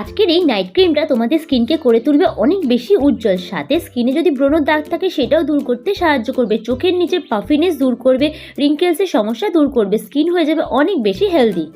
আজকের এই নাইট ক্রিমটা তোমাদের স্কিনকে করে তুলবে অনেক বেশি উজ্জ্বল। সাথে স্কিনে যদি ব্রণর দাগ থাকে, সেটাও দূর করতে সাহায্য করবে। চোখের নিচে পাফিনেস দূর করবে রিঙ্কেলসের সমস্যা দূর করবে। স্কিন হয়ে যাবে অনেক বেশি healthy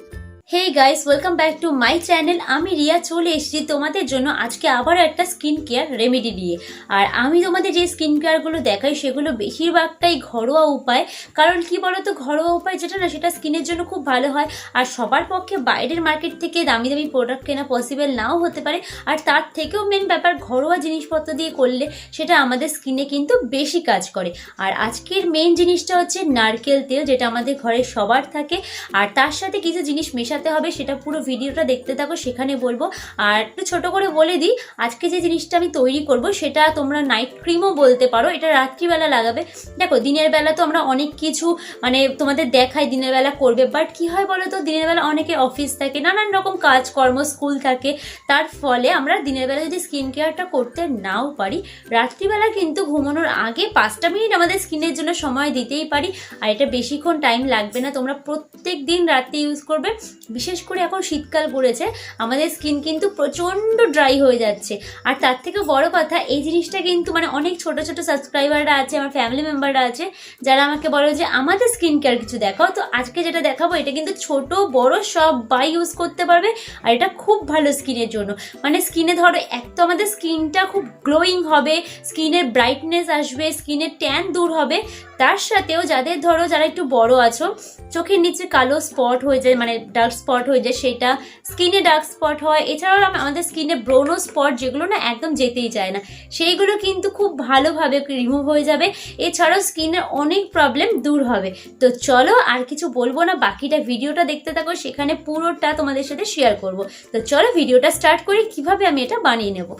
hey guys welcome back to my channel আমি রিয়া চলে এসেছি তোমাদের জন্য আজকে আবার একটা স্কিন কেয়ার রেমেডি নিয়ে। আর আমি তোমাদের যে স্কিন কেয়ারগুলো দেখাই, সেগুলো বেশিরভাগটাই ঘরোয়া উপায়। কারণ কি বলতো, ঘরোয়া উপায় যেটা না, সেটা স্কিনের জন্য খুব ভালো হয়। আর সবার পক্ষে বাইরের মার্কেট থেকে দামি দামি প্রোডাক্ট কেনা পসিবল নাও হতে পারে। আর তার থেকেও মেন ব্যাপার, ঘরোয়া জিনিসপত্র দিয়ে করলে সেটা আমাদের স্কিনে কিন্তু বেশি কাজ করে। আর আজকের মেন জিনিসটা হচ্ছে নারকেল তেল, যেটা আমাদের ঘরে সবার থাকে। আর তার সাথে কিছু জিনিস মেশাতে হবে, সেটা পুরো ভিডিওটা দেখতে থাকো, সেখানে বলব। আর একটু ছোট করে বলে দিই, আজকে যে জিনিসটা আমি তৈরি করব, সেটা তোমরা নাইট ক্রিমও বলতে পারো, এটা রাত্রিবেলা লাগাবে। দেখো, দিনের বেলা তো আমরা অনেক কিছু মানে তোমাদের দেখাই দিনের বেলা করবে বাট কি হয় বলো তো দিনের বেলা অনেকে অফিস থাকে, নানান রকম কাজকর্ম স্কুল থাকে, তার ফলে আমরা দিনের বেলা যদি স্কিন কেয়ারটা করতে নাও পারি, রাত্রিবেলা কিন্তু ঘুমানোর আগে পাঁচটা মিনিট আমাদের স্কিনের জন্য সময় দিতেই পারি, আর এটা বেশিক্ষণ টাইম লাগবে না, তোমরা প্রত্যেক দিন রাত্রে ইউজ করবে বিশেষ করে এখন শীতকাল পড়েছে, আমাদের স্কিন কিন্তু প্রচণ্ড ড্রাই হয়ে যাচ্ছে। আর তার থেকে বড় কথা, এই জিনিসটা কিন্তু মানে অনেক ছোট ছোট সাবস্ক্রাইবাররা আছে, আমার ফ্যামিলি মেম্বাররা আছে, যারা আমাকে বলে যে, আমাদের স্কিন কেয়ার কিছু দেখাও। তো আজকে যেটা দেখাবো, এটা কিন্তু ছোট, বড় সব বাই ইউজ করতে পারবে, আর এটা খুব ভালো স্কিনের জন্য। মানে স্কিনে ধরো, এক তো আমাদের স্কিনটা খুব গ্লোয়িং হবে স্কিনের ব্রাইটনেস আসবে স্কিনের ট্যান দূর হবে। তার সাথেও যাদের ধরো, যারা একটু বড় আছো, চোখের নিচে কালো স্পট হয়ে যায় মানে ডার্ক স্পট হয়ে যায় সেটা স্কিনে ডার্ক স্পট হয়। এছাড়াও আম- আমাদের স্কিনে ব্রোনো স্পট যেগুলো না একদম যেতেই চায় না, সেইগুলো কিন্তু খুব ভালোভাবে রিমুভ হয়ে যাবে। এছাড়াও স্কিনের অনেক প্রবলেম দূর হবে। তো চলো আর কিছু বলব না, বাকিটা ভিডিওটা দেখতে থাকো, সেখানে পুরোটা তোমাদের সাথে শেয়ার করব। তো চলো ভিডিওটা স্টার্ট করি, কীভাবে আমি এটা বানিয়ে নেব।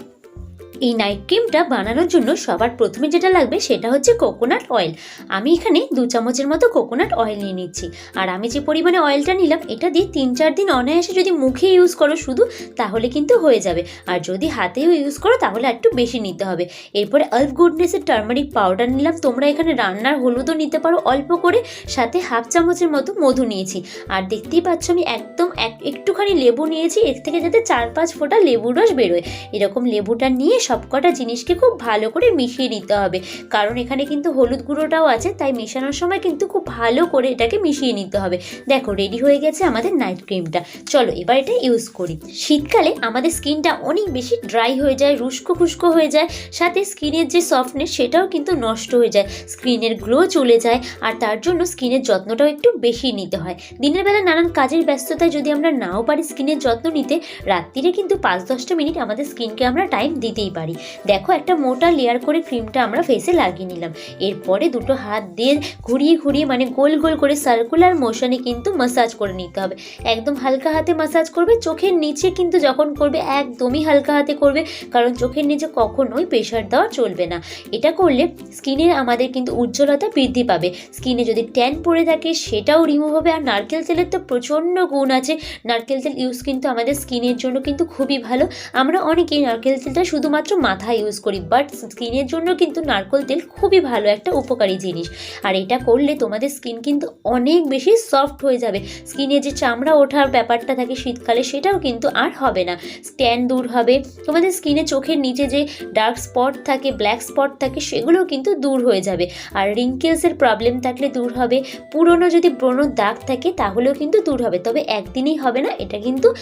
এই নাইট ক্রিমটা বানানোর জন্য সবার প্রথমে যেটা লাগবে সেটা হচ্ছে কোকোনাট অয়েল আমি এখানে দু চামচের মতো কোকোনাট অয়েল নিয়ে নিচ্ছি। আর আমি যে পরিমাণে অয়েলটা নিলাম, এটা দিয়ে তিন চার দিন অনায়াসে যদি মুখে ইউজ করো শুধু, তাহলে কিন্তু হয়ে যাবে। আর যদি হাতেও ইউজ করো, তাহলে একটু বেশি নিতে হবে। এরপরে আলফ গুডনেসের টার্মারিক পাউডার নিলাম। তোমরা এখানে রান্নার হলুদও নিতে পারো। অল্প করে সাথে হাফ চামচের মতো মধু নিয়েছি। আর দেখতেই পাচ্ছ, আমি একদম এক- একটুখানি লেবু নিয়েছি। এর থেকে যাতে চার পাঁচ ফোঁটা লেবুর রস বেরোয়। এরকম লেবুটা নিয়ে সবকটা জিনিসকে খুব ভালো করে মিশিয়ে নিতে হবে। কারণ এখানে কিন্তু হলুদ গুঁড়োটাও আছে, তাই মেশানোর সময় কিন্তু খুব ভালো করে এটাকে মিশিয়ে নিতে হবে। দেখো রেডি হয়ে গেছে আমাদের নাইট ক্রিমটা চলো, এবার এটা ইউজ করি। শীতকালে আমাদের স্কিনটা অনেক বেশি ড্রাই হয়ে যায়, রুস্কো খুস্কো হয়ে যায়, সাথে স্কিনের যে সফটনেস সেটাও কিন্তু নষ্ট হয়ে যায় স্কিনের গ্লো চলে যায়, আর তার জন্য স্কিনের যত্নটাও একটু বেশি নিতে হয়। দিনের বেলা নানান কাজের ব্যস্ততায় যদি আমরা নাও পারি স্কিনের যত্ন নিতে, রাত্রিরে কিন্তু পাঁচ দশটা মিনিট আমাদের স্কিনকে আমরা টাইম দিতেই পারি। দেখো একটা মোটা লেয়ার করে ক্রিমটা আমরা ফেসে লাগিয়ে নিলাম। এরপরে দুটো হাত দিয়ে ঘুরিয়ে ঘুরিয়ে মানে গোল গোল করে সার্কুলার মোশনে কিন্তু মাসাজ করে নিতে হবে। একদম হালকা হাতে মাসাজ করবে, চোখের নিচে কিন্তু যখন করবে একদমই হালকা হাতে করবে, কারণ চোখের নিচে কখনোই প্রেশার দেওয়া চলবে না। এটা করলে স্কিনের আমাদের কিন্তু উজ্জ্বলতা বৃদ্ধি পাবে। স্কিনে যদি ট্যান পড়ে থাকে, সেটাও রিমুভ হবে। আর নারকেল তেলের তো প্রচণ্ড গুণ আছে। নারকেল তেল ইউজ কিন্তু আমাদের স্কিনের জন্য কিন্তু খুবই ভালো। আমরা অনেকেই নারকেল তেলটা শুধুমাত্র মাথায় ইউজ করি বাট স্কিনের জন্য কিন্তু নারকেল তেল খুবই ভালো একটা উপকারী জিনিস। আর এটা করলে তোমাদের স্কিন কিন্তু অনেক বেশি সফট হয়ে যাবে। স্কিনে যে চামড়া ওঠার ব্যাপারটা থাকে শীতকালে, সেটাও কিন্তু আর হবে না। স্ট্যান দূর হবে। তোমাদের স্কিনে চোখের নিচে যে ডার্ক স্পট থাকে ব্ল্যাক স্পট থাকে, সেগুলোও কিন্তু দূর হয়ে যাবে। আর রিঙ্কেলসের প্রবলেম থাকলে দূর হবে। পুরনো যদি ব্রণ দাগ থাকে, তাহলেও কিন্তু দূর হবে। তবে একদিনেই হবে না, এটা কিন্তু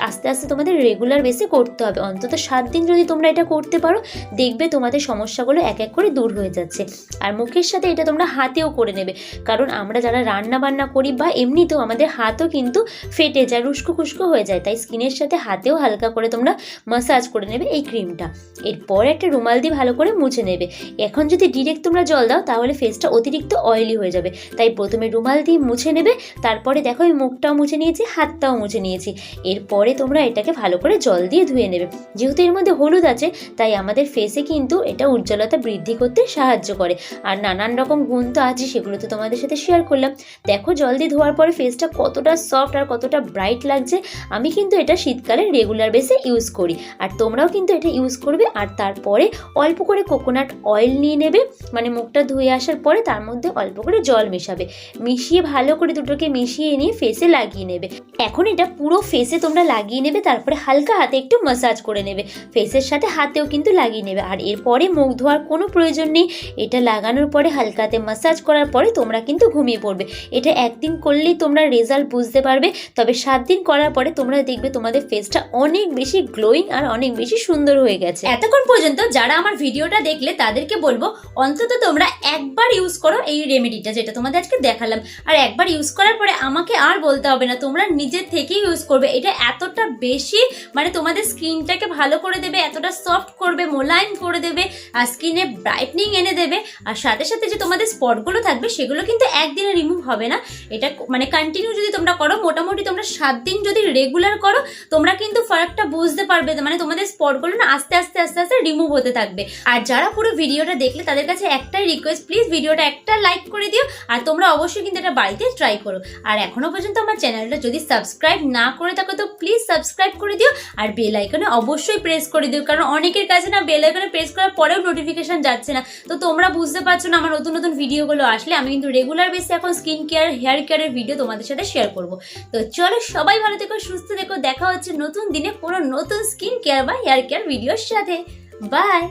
আস্তে আস্তে তোমাদের রেগুলার বেসে করতে হবে। অন্তত সাত দিন যদি তোমরা এটা করতে পারো, দেখবে তোমাদের সমস্যাগুলো এক এক করে দূর হয়ে যাচ্ছে। আর মুখের সাথে এটা তোমরা হাতেও করে নেবে। কারণ আমরা যারা রান্না বান্না করি বা এমনিতেও আমাদের হাতও কিন্তু ফেটে যায়, রুস্কো খুস্কো হয়ে যায়। তাই স্কিনের সাথে হাতেও হালকা করে তোমরা মাসাজ করে নেবে এই ক্রিমটা এরপর একটা রুমাল দিয়ে ভালো করে মুছে নেবে। এখন যদি ডিরেক্ট তোমরা জল দাও, তাহলে ফেসটা অতিরিক্ত অয়েলি হয়ে যাবে। তাই প্রথমে রুমাল দিয়ে মুছে নেবে, তারপরে দেখো এই মুখটাও মুছে নিয়েছি, হাতটাও মুছে নিয়েছি। এরপরে তোমরা এটাকে ভালো করে জল দিয়ে ধুয়ে নেবে। যেহেতু এর মধ্যে হলুদ আছে তাই আমাদের ফেসে কিন্তু এটা উজ্জ্বলতা বৃদ্ধি করতে সাহায্য করে। আর নানান রকম গুণ তো আছে সেগুলো তো তোমাদের সাথে শেয়ার করলাম। দেখো, জল দিয়ে ধোয়ার পরে ফেসটা কতটা সফট আর কতটা ব্রাইট লাগছে, আমি কিন্তু এটা শীতকালে রেগুলার বেসে ইউজ করি। আর তোমরাও কিন্তু এটা ইউজ করবে, আর তারপরে অল্প করে কোকোনাট অয়েল নিয়ে নেবে মানে মুখটা ধুয়ে আসার পরে তার মধ্যে অল্প করে জল মেশাবে। মিশিয়ে ভালো করে দুটোকে মিশিয়ে নিয়ে ফেসে লাগিয়ে নেবে। এখন এটা পুরো ফেসে তোমরা লাগিয়ে নেবে, তারপরে হালকা হাতে একটু মাসাজ করে নেবে। ফেসের সাথে হাতেও কিন্তু লাগিয়ে নেবে। আর এরপরে মুখ ধোয়ার কোনো প্রয়োজন নেই। এটা লাগানোর পরে হালকাতে মাসাজ করার পরে তোমরা কিন্তু ঘুমিয়ে পড়বে। এটা একদিন করলেই তোমরা রেজাল্ট বুঝতে পারবে। তবে সাত দিন করার পরে তোমরা দেখবে তোমাদের ফেসটা অনেক বেশি গ্লোয়িং আর অনেক বেশি সুন্দর হয়ে গেছে। এতক্ষণ পর্যন্ত যারা আমার ভিডিওটা দেখলে তাদেরকে বলব, অন্তত তোমরা একবার ইউজ করো এই রেমেডিটা যেটা তোমাদের আজকে দেখালাম। আর একবার ইউজ করার পরে আমাকে আর বলতে হবে না, তোমরা নিজের থেকেই ইউজ করবে। এটা এতটা বেশি মানে তোমাদের স্কিনটাকে ভালো করে দেবে, এতটা সফট করবে, মোলায়েম করে দেবে, আর স্কিনে ব্রাইটনিং এনে দেবে, আর সাথে সাথে যে তোমাদের স্পটগুলো থাকবে, সেগুলো কিন্তু একদিনে রিমুভ হবে না। এটা মানে কন্টিনিউ যদি তোমরা করো, মোটামুটি তোমরা সাত দিন যদি রেগুলার করো, তোমরা কিন্তু ফারাকটা বুঝতে পারবে মানে তোমাদের স্পটগুলো না আস্তে আস্তে আস্তে আস্তে রিমুভ হতে থাকবে। আর যারা পুরো ভিডিওটা দেখলে, তাদের কাছে একটাই রিকোয়েস্ট প্লিজ ভিডিওটা একটা লাইক করে দিও, আর তোমরা অবশ্যই কিন্তু এটা বাড়িতে ট্রাই করো। আর এখনও পর্যন্ত আমার চ্যানেলটা যদি সাবস্ক্রাইব না করে থাকো, তো প্লিজ সাবস্ক্রাইব করে দিও, আর বেল আইকনে অবশ্যই প্রেস করে দিও, কারণ অনেকের কাছে না বেল আইকনে প্রেস করার পরেও নোটিফিকেশন যাচ্ছে না। তো তোমরা বুঝতে পারছ না আমার নতুন নতুন ভিডিওগুলো আসলে। আমি কিন্তু রেগুলার বেসে এখন স্কিন কেয়ার হেয়ার কেয়ারের ভিডিও তোমাদের সাথে শেয়ার করব। তো চলো সবাই ভালো থেকো, সুস্থ থেকো। দেখা হচ্ছে নতুন দিনে কোনো নতুন স্কিন কেয়ার বা হেয়ার কেয়ার ভিডিওর সাথে। বাই